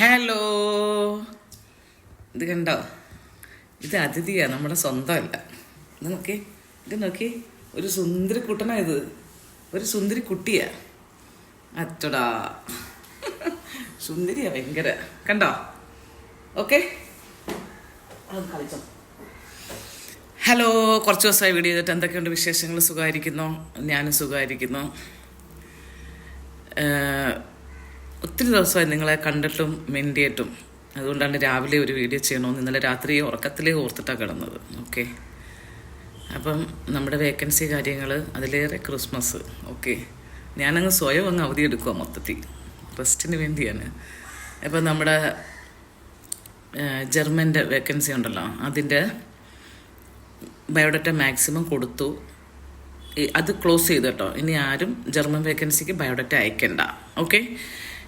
Hello ഇത് കണ്ടോ? ഇത് അതിഥിയാ നമ്മുടെ സ്വന്തമല്ല. ഇത് നോക്കി ഇത് നോക്കി. ഒരു സുന്ദരി കുട്ടനാ ഇത് ഒരു സുന്ദരി കുട്ടിയാ അച്ചടാ സുന്ദരിയാ ഭയങ്കര. കണ്ടോ? ഓക്കെ ഹലോ കുറച്ച് ദിവസമായി വീഡിയോ ചെയ്തിട്ട് എന്തൊക്കെയുണ്ട് വിശേഷങ്ങൾ? സുഖമായിരിക്കുന്നു? ഞാനും സുഖമായിരിക്കുന്നു. ഒത്തിരി ദിവസമായി നിങ്ങളെ കണ്ടിട്ടും മെൻഡിയിട്ടും അതുകൊണ്ടാണ് രാവിലെ ഒരു വീഡിയോ ചെയ്യണമെന്ന് ഇന്നലെ രാത്രി ഉറക്കത്തിലേ ഓർത്തിട്ടാണ് കിടന്നത്. ഓക്കെ. അപ്പം നമ്മുടെ വേക്കൻസി കാര്യങ്ങൾ അതിലേറെ ക്രിസ്മസ്. ഓക്കെ. ഞാനങ്ങ് സ്വയം അങ്ങ് അവധി എടുക്കുക മൊത്തത്തിൽ. റെസ്റ്റിന് വേണ്ടിയാണ്. അപ്പം നമ്മുടെ ജർമ്മന്റെ വേക്കൻസി ഉണ്ടല്ലോ അതിന്റെ ബയോഡാറ്റ മാക്സിമം കൊടുത്തു. അത് ക്ലോസ് ചെയ്തു കേട്ടോ. ഇനി ആരും ജർമ്മൻ വേക്കൻസിക്ക് ബയോഡാറ്റ അയക്കണ്ട. ഓക്കെ.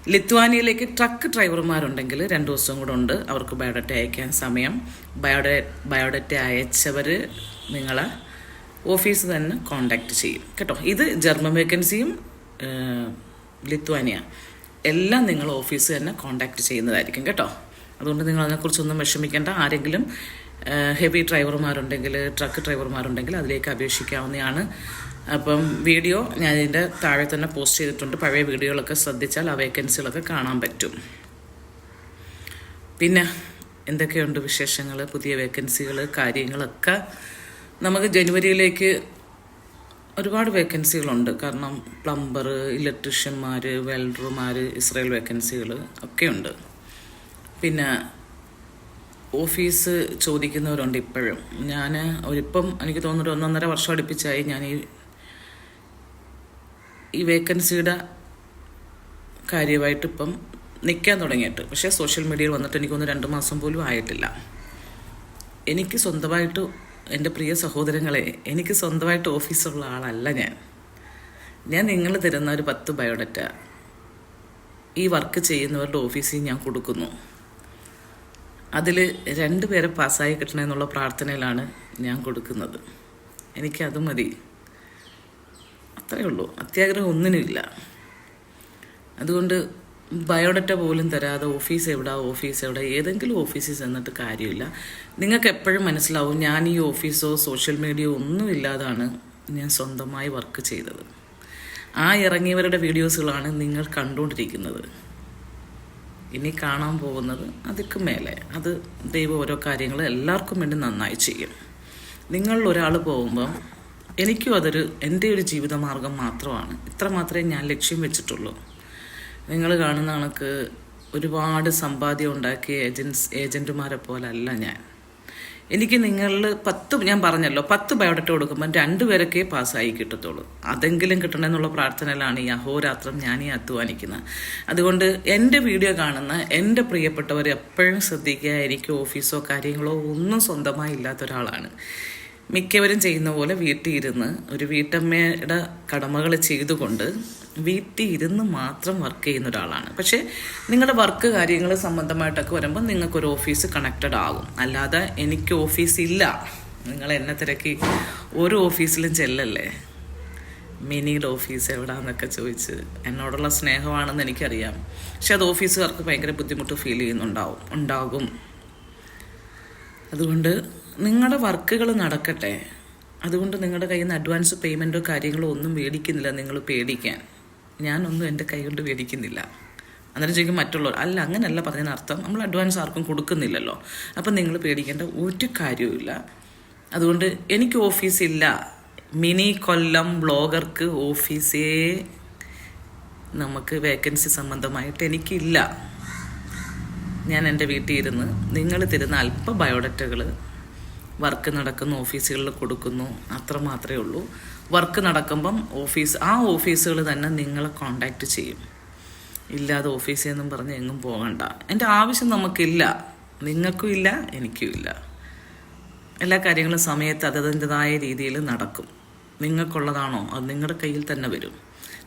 ലിത്വാനിയയിലേക്ക് ട്രക്ക് ഡ്രൈവർമാരുണ്ടെങ്കിൽ രണ്ട് ദിവസം കൂടെ ഉണ്ട്. അവർക്ക് ബയോഡാറ്റ അയക്കാൻ സമയം. ബയോഡ ബയോഡാറ്റ അയച്ചവർ നിങ്ങളെ ഓഫീസ് തന്നെ കോണ്ടാക്ട് ചെയ്യും. കേട്ടോ? ഇത് ജർമ്മൻ വേക്കൻസിയും ലിത്വാനിയ. എല്ലാം നിങ്ങൾ ഓഫീസ് തന്നെ കോണ്ടാക്ട് ചെയ്യുന്നതായിരിക്കും. കേട്ടോ? അതുകൊണ്ട് നിങ്ങൾ അതിനെക്കുറിച്ചൊന്നും വിഷമിക്കേണ്ട. ആരെങ്കിലും ഹെവി ഡ്രൈവർമാരുണ്ടെങ്കിൽ ട്രക്ക് ഡ്രൈവർമാരുണ്ടെങ്കിൽ അതിലേക്ക് അപേക്ഷിക്കാവുന്നതാണ്. അപ്പം വീഡിയോ ഞാൻ ഇതിന്റെ താഴെ തന്നെ പോസ്റ്റ് ചെയ്തിട്ടുണ്ട്. പഴയ വീഡിയോകളൊക്കെ ശ്രദ്ധിച്ചാൽ ആ വേക്കൻസികളൊക്കെ കാണാൻ പറ്റും. പിന്നെ എന്തൊക്കെയുണ്ട് വിശേഷങ്ങൾ പുതിയ വേക്കൻസികൾ കാര്യങ്ങളൊക്കെ. നമുക്ക് ജനുവരിയിലേക്ക് ഒരുപാട് വേക്കൻസികളുണ്ട്. കാരണം പ്ലംബർ ഇലക്ട്രീഷ്യന്മാർ വെൽഡർമാർ ഇസ്രയേൽ വേക്കൻസികൾ ഒക്കെയുണ്ട്. പിന്നെ ഓഫീസ് ചോദിക്കുന്നവരുണ്ട് ഇപ്പോഴും. ഞാൻ ഒരിപ്പം എനിക്ക് തോന്നുന്നൊരു ഒന്നൊന്നര വർഷം അടുപ്പിച്ചായി ഞാൻ ഈ ഈ വേക്കൻസിയുടെ കാര്യമായിട്ട് ഇപ്പം നിൽക്കാൻ തുടങ്ങിയിട്ട്. പക്ഷേ സോഷ്യൽ മീഡിയയിൽ വന്നിട്ട് എനിക്കൊന്ന് രണ്ട് മാസം പോലും ആയിട്ടില്ല. എനിക്ക് സ്വന്തമായിട്ട് എന്റെ പ്രിയ സഹോദരങ്ങളെ എനിക്ക് സ്വന്തമായിട്ട് ഓഫീസുള്ള ആളല്ല ഞാൻ. ഞാൻ നിങ്ങൾ തരുന്ന ഒരു പത്ത് ബയോഡറ്റ ഈ വർക്ക് ചെയ്യുന്നവരുടെ ഓഫീസിൽ ഞാൻ കൊടുക്കുന്നു. അതിൽ രണ്ട് പേരെ പാസ്സായി കിട്ടണമെന്നുള്ള പ്രാർത്ഥനയിലാണ് ഞാൻ കൊടുക്കുന്നത്. എനിക്കത് മതി. അത്രയേ ഉള്ളൂ. അത്യാഗ്രഹം ഒന്നിനുമില്ല. അതുകൊണ്ട് ബയോഡറ്റ പോലും തരാതെ ഓഫീസ് എവിടെ ഓഫീസ് എവിടെ ഏതെങ്കിലും ഓഫീസിൽ ചെന്നിട്ട് കാര്യമില്ല. നിങ്ങൾക്ക് എപ്പോഴും മനസ്സിലാവും ഞാൻ ഈ ഓഫീസോ സോഷ്യൽ മീഡിയയോ ഒന്നുമില്ലാതാണ് ഞാൻ സ്വന്തമായി വർക്ക് ചെയ്തത്. ആ ഇറങ്ങിയവരുടെ വീഡിയോസുകളാണ് നിങ്ങൾ കണ്ടുകൊണ്ടിരിക്കുന്നത്. ഇനി കാണാൻ പോകുന്നത് അതിക്ക് മേലെ. അത് ദൈവം ഓരോ കാര്യങ്ങൾ എല്ലാവർക്കും വേണ്ടി നന്നായി ചെയ്യും. നിങ്ങളിൽ ഒരാൾ പോകുമ്പം എനിക്കും അതൊരു എന്റെ ഒരു ജീവിതമാർഗം മാത്രമാണ്. ഇത്ര മാത്രമേ ഞാൻ ലക്ഷ്യം വെച്ചിട്ടുള്ളൂ. നിങ്ങൾ കാണുന്ന കണക്ക് ഒരുപാട് സമ്പാദ്യം ഉണ്ടാക്കിയ ഏജൻസ് ഏജന്റുമാരെ പോലല്ല ഞാൻ. എനിക്ക് നിങ്ങളിൽ പത്ത് ഞാൻ പറഞ്ഞല്ലോ പത്ത് ബയോഡറ്റ കൊടുക്കുമ്പോൾ രണ്ടുപേരൊക്കെ പാസ്സായി കിട്ടത്തുള്ളൂ. അതെങ്കിലും കിട്ടണമെന്നുള്ള പ്രാർത്ഥനയിലാണ് ഈ അഹോരാത്രം ഞാൻ ഈ അധ്വാനിക്കുന്നത്. അതുകൊണ്ട് എന്റെ വീഡിയോ കാണുന്ന എന്റെ പ്രിയപ്പെട്ടവർ എപ്പോഴും ശ്രദ്ധിക്കുക. എനിക്ക് ഓഫീസോ കാര്യങ്ങളോ ഒന്നും സ്വന്തമായി ഇല്ലാത്ത ഒരാളാണ്. മിക്കവരും ചെയ്യുന്ന പോലെ വീട്ടിൽ ഇരുന്ന് ഒരു വീട്ടമ്മയുടെ കടമകൾ ചെയ്തുകൊണ്ട് വീട്ടിൽ ഇരുന്ന് മാത്രം വർക്ക് ചെയ്യുന്ന ഒരാളാണ്. പക്ഷേ നിങ്ങളുടെ വർക്ക് കാര്യങ്ങൾ സംബന്ധമായിട്ടൊക്കെ വരുമ്പോൾ നിങ്ങൾക്കൊരു ഓഫീസ് കണക്റ്റഡ് ആകും. അല്ലാതെ എനിക്ക് ഓഫീസ് ഇല്ല. നിങ്ങൾ എന്നെ തിരക്കി ഒരു ഓഫീസിലും ചെല്ലല്ലേ? മിനിയുടെ ഓഫീസ് എവിടാന്നൊക്കെ ചോദിച്ച് എന്നോടുള്ള സ്നേഹമാണെന്ന് എനിക്കറിയാം. പക്ഷെ അത് ഓഫീസുകാർക്ക് ഭയങ്കര ബുദ്ധിമുട്ട് ഫീൽ ചെയ്യുന്നുണ്ടാവും. ഉണ്ടാകും. അതുകൊണ്ട് നിങ്ങളുടെ വർക്കുകൾ നടക്കട്ടെ. അതുകൊണ്ട് നിങ്ങളുടെ കയ്യിൽ നിന്ന് അഡ്വാൻസ് പേയ്മെന്റോ കാര്യങ്ങളോ ഒന്നും മേടിക്കുന്നില്ല നിങ്ങൾ പേടിക്കാൻ. ഞാനൊന്നും എന്റെ കൈ കൊണ്ട് മേടിക്കുന്നില്ല. അന്നേരം ചോദിക്കും മറ്റുള്ളവർ അല്ല അങ്ങനെയല്ല പറഞ്ഞതിന് അർത്ഥം നമ്മൾ അഡ്വാൻസ് ആർക്കും കൊടുക്കുന്നില്ലല്ലോ. അപ്പം നിങ്ങൾ പേടിക്കേണ്ട ഒരു കാര്യവുമില്ല അതുകൊണ്ട് എനിക്ക് ഓഫീസില്ല മിനി കൊല്ലം ബ്ലോഗർക്ക് ഓഫീസേ നമുക്ക് വേക്കൻസി സംബന്ധമായിട്ട് എനിക്കില്ല. ഞാൻ എന്റെ വീട്ടിൽ ഇരുന്ന് നിങ്ങൾ തരുന്ന അല്പ ബയോഡറ്റകൾ വർക്ക് നടക്കുന്ന ഓഫീസുകളിൽ കൊടുക്കുന്നു. അത്ര മാത്രമേ ഉള്ളൂ. വർക്ക് നടക്കുമ്പം ഓഫീസ് ആ ഓഫീസുകൾ തന്നെ നിങ്ങളെ കോണ്ടാക്ട് ചെയ്യും. ഇല്ലാതെ ഓഫീസിൽ നിന്നും പറഞ്ഞ് എങ്ങും പോകണ്ട. എന്റെ ആവശ്യം നമുക്കില്ല. നിങ്ങൾക്കും ഇല്ല എനിക്കും ഇല്ല. എല്ലാ കാര്യങ്ങളും സമയത്ത് അതതിന്റെതായ രീതിയിൽ നടക്കും. നിങ്ങൾക്കുള്ളതാണോ? അത് നിങ്ങളുടെ കയ്യിൽ തന്നെ വരും.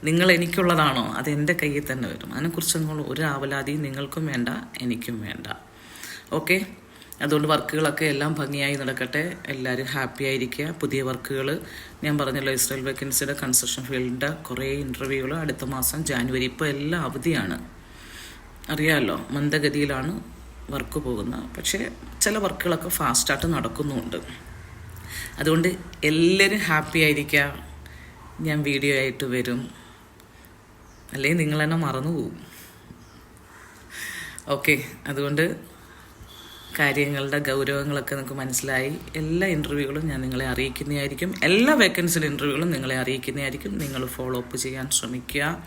നിങ്ങൾ എനിക്കുള്ളതാണോ? അത് എന്റെ കയ്യിൽ തന്നെ വരും. അതിനെക്കുറിച്ച് നിങ്ങൾ ഒരു ആവലാതിയും നിങ്ങൾക്കും വേണ്ട എനിക്കും വേണ്ട. ഓക്കെ? അതുകൊണ്ട് വർക്കുകളൊക്കെ എല്ലാം ഭംഗിയായി നടക്കട്ടെ. എല്ലാവരും ഹാപ്പി ആയിരിക്കുക. പുതിയ വർക്കുകൾ ഞാൻ പറഞ്ഞല്ലോ ഇസ്രയേൽ വേക്കൻസിയുടെ കൺസ്ട്രക്ഷൻ ഫീൽഡിന്റെ കുറേ ഇന്റർവ്യൂകൾ അടുത്ത മാസം ജാനുവരി. ഇപ്പോൾ എല്ലാം അവധിയാണ്. അറിയാമല്ലോ മന്ദഗതിയിലാണ് വർക്ക് പോകുന്നത്. പക്ഷേ ചില വർക്കുകളൊക്കെ ഫാസ്റ്റായിട്ട് നടക്കുന്നുമുണ്ട്. അതുകൊണ്ട് എല്ലാവരും ഹാപ്പി ആയിരിക്കുക. ഞാൻ വീഡിയോ ആയിട്ട് വരും. അല്ലെങ്കിൽ നിങ്ങൾ തന്നെ മറന്നു പോകും ഓക്കെ അതുകൊണ്ട് കാര്യങ്ങളുടെ ഗൗരവങ്ങളൊക്കെ നിങ്ങൾക്ക് മനസ്സിലായി. എല്ലാ ഇന്റർവ്യൂകളും ഞാൻ നിങ്ങളെ അറിയിക്കുന്നതായിരിക്കും. എല്ലാ വേക്കൻസിയുടെ ഇന്റർവ്യൂകളും നിങ്ങളെ അറിയിക്കുന്നതായിരിക്കും. നിങ്ങൾ ഫോളോ അപ്പ് ചെയ്യാൻ ശ്രമിക്കുക.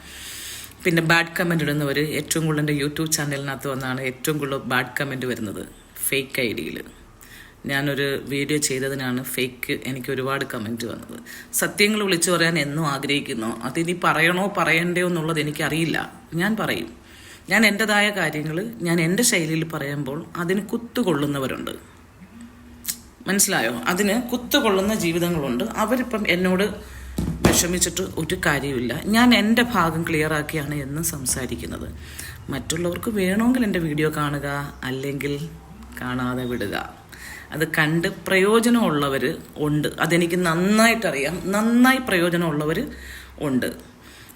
പിന്നെ ബാഡ് കമന്റ് ഇടുന്നവർ ഏറ്റവും കൂടുതൽ എന്റെ യൂട്യൂബ് ചാനലിനകത്ത് വന്നാണ് ഏറ്റവും കൂടുതൽ ബാഡ് കമന്റ് വരുന്നത്. ഫേക്ക് ഐ ഡിയിൽ ഞാനൊരു വീഡിയോ ചെയ്തതിനാണ് ഫേക്ക് എനിക്ക് ഒരുപാട് കമന്റ് വന്നത്. സത്യങ്ങൾ വിളിച്ചു പറയാൻ എന്നും ആഗ്രഹിക്കുന്നു. അതിനി പറയണോ പറയണ്ടയോ എന്നുള്ളത് എനിക്കറിയില്ല. ഞാൻ പറയും. ഞാൻ എന്റെതായ കാര്യങ്ങൾ ഞാൻ എന്റെ ശൈലിയിൽ പറയുമ്പോൾ അതിന് കുത്തുകൊള്ളുന്നവരുണ്ട്. മനസ്സിലായോ? അതിന് കുത്തുകൊള്ളുന്ന ജീവിതങ്ങളുണ്ട്. അവരിപ്പം എന്നോട് വിഷമിച്ചിട്ട് ഒരു കാര്യമില്ല ഞാൻ എന്റെ ഭാഗം ക്ലിയറാക്കിയാണ് എന്ന് സംസാരിക്കുന്നത്. മറ്റുള്ളവർക്ക് വേണമെങ്കിൽ എന്റെ വീഡിയോ കാണുക അല്ലെങ്കിൽ കാണാതെ വിടുക. അത് കണ്ട് പ്രയോജനമുള്ളവർ ഉണ്ട്. അതെനിക്ക് നന്നായിട്ടറിയാം. നന്നായി പ്രയോജനമുള്ളവർ ഉണ്ട്.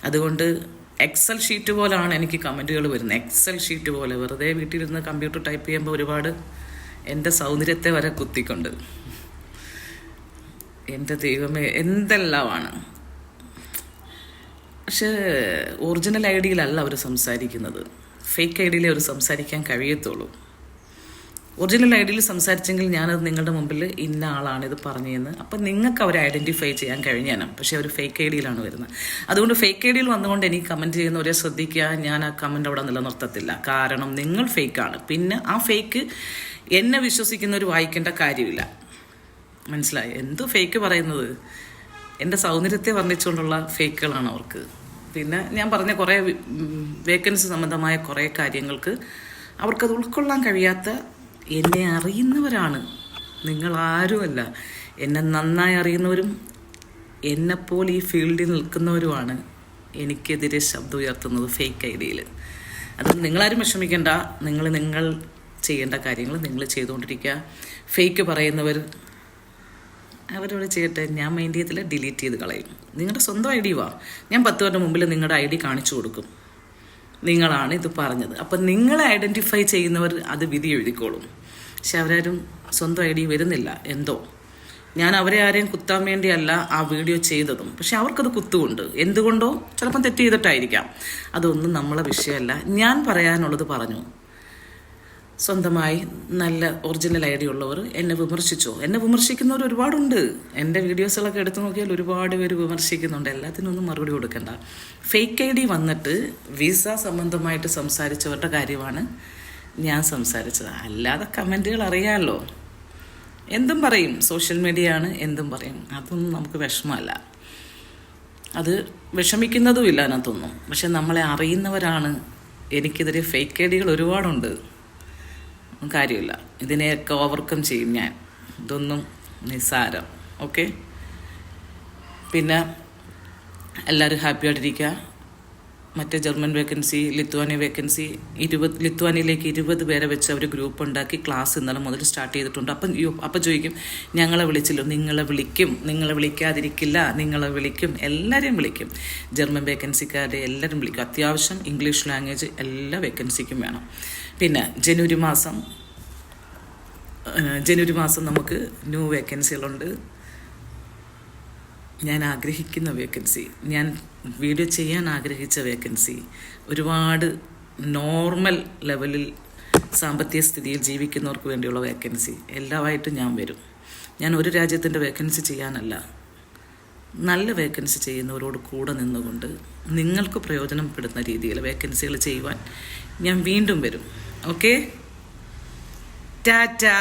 അതുകൊണ്ട് എക്സൽ ഷീറ്റ് പോലാണ് എനിക്ക് കമന്റുകൾ വരുന്നത്. എക്സൽ ഷീറ്റ് പോലെ. വെറുതെ വീട്ടിലിരുന്ന് കമ്പ്യൂട്ടർ ടൈപ്പ് ചെയ്യുമ്പോൾ ഒരുപാട് എന്റെ സൗന്ദര്യത്തെ വരെ കുത്തിക്കൊണ്ട്. എന്റെ ദൈവമേ എന്തെല്ലാമാണ്? പക്ഷേ ഒറിജിനൽ ഐ ഡിയിലല്ല അവർ സംസാരിക്കുന്നത്. ഫേക്ക് ഐ ഡിയിലേ അവർ സംസാരിക്കാൻ കഴിയത്തുള്ളൂ. ഒറിജിനൽ ഐ ഡിയിൽ സംസാരിച്ചെങ്കിൽ ഞാനത് നിങ്ങളുടെ മുമ്പിൽ ഇന്ന ആളാണ് ഇത് പറഞ്ഞതെന്ന്. അപ്പം നിങ്ങൾക്ക് അവരെ ഐഡന്റിഫൈ ചെയ്യാൻ കഴിഞ്ഞാണ് പക്ഷേ അവർ ഫേക്ക് ഐ ഡിയിലാണ് വരുന്നത്. അതുകൊണ്ട് ഫേക്ക് ഐ ഡിയിൽ വന്നുകൊണ്ട് എനിക്ക് കമന്റ് ചെയ്യുന്നവരെ ശ്രദ്ധിക്കുക. ഞാൻ ആ കമന്റ് അവിടെ നിലനിർത്തത്തില്ല. കാരണം നിങ്ങൾ ഫേക്കാണ് പിന്നെ ആ ഫേക്ക് എന്നെ വിശ്വസിക്കുന്നവർ വായിക്കേണ്ട കാര്യമില്ല. മനസ്സിലായി? എന്തു ഫേക്ക് പറയുന്നത്? എന്റെ സൗന്ദര്യത്തെ വർണിച്ചുകൊണ്ടുള്ള ഫേക്കുകളാണ് അവർക്ക്. പിന്നെ ഞാൻ പറഞ്ഞ കുറേ വേക്കൻസി സംബന്ധമായ കുറേ കാര്യങ്ങൾക്ക് അവർക്കത് ഉൾക്കൊള്ളാൻ കഴിയാത്ത എന്നെ അറിയുന്നവരാണ്. നിങ്ങൾ ആരുമല്ല. എന്നെ നന്നായി അറിയുന്നവരും എന്നെപ്പോലെ ഈ ഫീൽഡിൽ നിൽക്കുന്നവരുമാണ് എനിക്കെതിരെ ശബ്ദം ഉയർത്തുന്നത് ഫേക്ക് ഐ ഡിയിൽ അത് നിങ്ങളാരും വിഷമിക്കേണ്ട. നിങ്ങൾ നിങ്ങൾ ചെയ്യേണ്ട കാര്യങ്ങൾ നിങ്ങൾ ചെയ്തുകൊണ്ടിരിക്കുക. ഫേക്ക് പറയുന്നവർ അവരോട് ചെയ്യട്ടെ. ഞാൻ മൈൻഡ് ചെയ്തില്ല ഡിലീറ്റ് ചെയ്ത് കളയും. നിങ്ങളുടെ സ്വന്തം ഐ ഡി വാ. ഞാൻ പത്ത് പേരുടെ മുമ്പിൽ നിങ്ങളുടെ ഐ ഡി കാണിച്ചു കൊടുക്കും. നിങ്ങളാണ് ഇത് പറഞ്ഞത്. അപ്പം നിങ്ങളെ ഐഡന്റിഫൈ ചെയ്യുന്നവർ അത് വിധി എഴുതിക്കോളും. പക്ഷെ അവരാരും സ്വന്തം ഐ ഡി വരുന്നില്ല. എന്തോ. ഞാൻ അവരെ ആരെയും കുത്താൻ വേണ്ടിയല്ല ആ വീഡിയോ ചെയ്തതും. പക്ഷെ അവർക്കത് കുത്തുകൊണ്ട് എന്തുകൊണ്ടോ ചിലപ്പം തെറ്റ് ചെയ്തിട്ടായിരിക്കാം. അതൊന്നും നമ്മളെ വിഷയമല്ല. ഞാൻ പറയാനുള്ളത് പറഞ്ഞു. സ്വന്തമായി നല്ല ഒറിജിനൽ ഐ ഡി ഉള്ളവർ എന്നെ വിമർശിച്ചോ? എന്നെ വിമർശിക്കുന്നവർ ഒരുപാടുണ്ട്. എന്റെ വീഡിയോസുകളൊക്കെ എടുത്തു നോക്കിയാൽ ഒരുപാട് പേര് വിമർശിക്കുന്നുണ്ട്. എല്ലാത്തിനൊന്നും മറുപടി കൊടുക്കണ്ട. ഫേക്ക് ഐ ഡി വന്നിട്ട് വിസ സംബന്ധമായിട്ട് സംസാരിച്ചവരുടെ കാര്യമാണ്. ഞാൻ സംസാരിച്ചത്. അല്ലാതെ കമന്റുകൾ അറിയാമല്ലോ എന്തും പറയും. സോഷ്യൽ മീഡിയ ആണ് എന്തും പറയും. അതൊന്നും നമുക്ക് വിഷമമല്ല. അത് വിഷമിക്കുന്നതും ഇല്ല അതിനകത്തൊന്നും. പക്ഷെ നമ്മളെ അറിയുന്നവരാണ്. എനിക്കെതിരെ ഫേക്ക് ഐഡികൾ ഡികൾ ഒരുപാടുണ്ട് കാര്യമില്ല. ഇതിനെയൊക്കെ ഓവർകം ചെയ്യും ഞാൻ. ഇതൊന്നും നിസ്സാരം. ഓക്കെ പിന്നെ എല്ലാവരും ഹാപ്പി ആയിട്ടിരിക്കുക. മറ്റേ ജർമ്മൻ വേക്കൻസി ലിത്വാനിയ വേക്കൻസി ഇരുപത് ലിത്വാനിയയിലേക്ക് ഇരുപത് പേരെ വെച്ച് അവർ ഗ്രൂപ്പ് ഉണ്ടാക്കി ക്ലാസ് ഇന്നലെ മുതൽ സ്റ്റാർട്ട് ചെയ്തിട്ടുണ്ട്. അപ്പം അപ്പം ചോദിക്കും ഞങ്ങളെ വിളിച്ചല്ലോ? നിങ്ങളെ വിളിക്കും നിങ്ങളെ വിളിക്കാതിരിക്കില്ല നിങ്ങളെ വിളിക്കും എല്ലാവരെയും വിളിക്കും. ജർമ്മൻ വേക്കൻസിക്കാരെ എല്ലാവരും വിളിക്കും. അത്യാവശ്യം ഇംഗ്ലീഷ് ലാംഗ്വേജ് എല്ലാ വേക്കൻസിക്കും വേണം. പിന്നെ ജനുവരി മാസം ജനുവരി മാസം നമുക്ക് ന്യൂ വേക്കൻസികളുണ്ട് ഞാൻ ആഗ്രഹിക്കുന്ന വേക്കൻസി ഞാൻ വീഡിയോ ചെയ്യാൻ ആഗ്രഹിച്ച വേക്കൻസി ഒരുപാട് നോർമൽ ലെവലിൽ സാമ്പത്തിക സ്ഥിതിയിൽ ജീവിക്കുന്നവർക്ക് വേണ്ടിയുള്ള വേക്കൻസി എല്ലാമായിട്ടും ഞാൻ വരും. ഞാൻ ഒരു രാജ്യത്തിന്റെ വേക്കൻസി ചെയ്യാനല്ല നല്ല വേക്കൻസി ചെയ്യുന്നവരോട് കൂടെ നിന്നുകൊണ്ട് നിങ്ങൾക്ക് പ്രയോജനപ്പെടുന്ന രീതിയിൽ വേക്കൻസികൾ ചെയ്യുവാൻ ഞാൻ വീണ്ടും വരും. ഓക്കെ ടാറ്റാ